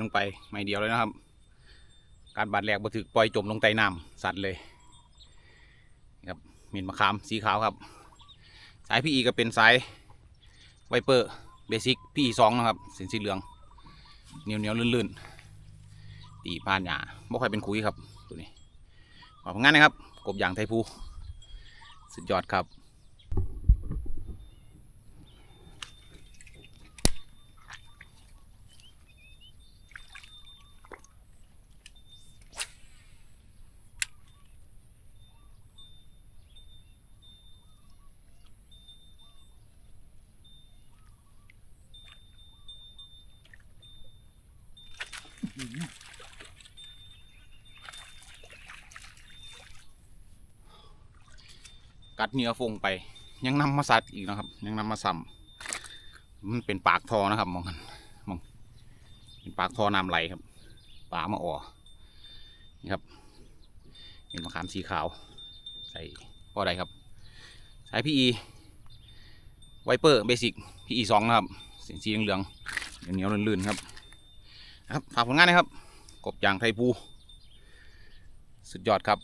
ลงไปไม่เดียวเลยนะครับ การบาดแหลกบัถึกปล่อยจมลงใต้น้ำสัตว์เลยครับมีนมะขามสีขาวครับ สายพี่อีก็เป็นสายไวเปอร์เบสิกพี่อีสองนะครับสีสีเหลืองเหนียวเหนียวลื่นๆตีผ่านหยาบ่ค่อยเป็นคุยครับตัวนี้ขอผลงานนะครับ กบยางไทยภูสุดยอดครับ กัดเนื้อฟงไป ยังนำมาสัตว์อีกนะครับ ยังนำมาซ้ำมันเป็นปากทอนะครับมองกันมองเป็นปากทอน้ำไหลครับปลามาอ่อนี่ครับเป็นมะขามสีขาว ใส่พ่อใดครับใส่พีอีไวเปอร์เบสิกพีอีสองนะครับสีสีเหลืองเหนียวลื่นๆครับ ครับฝากผลงานนะครับ กบยางไทยภูสุดยอดครับ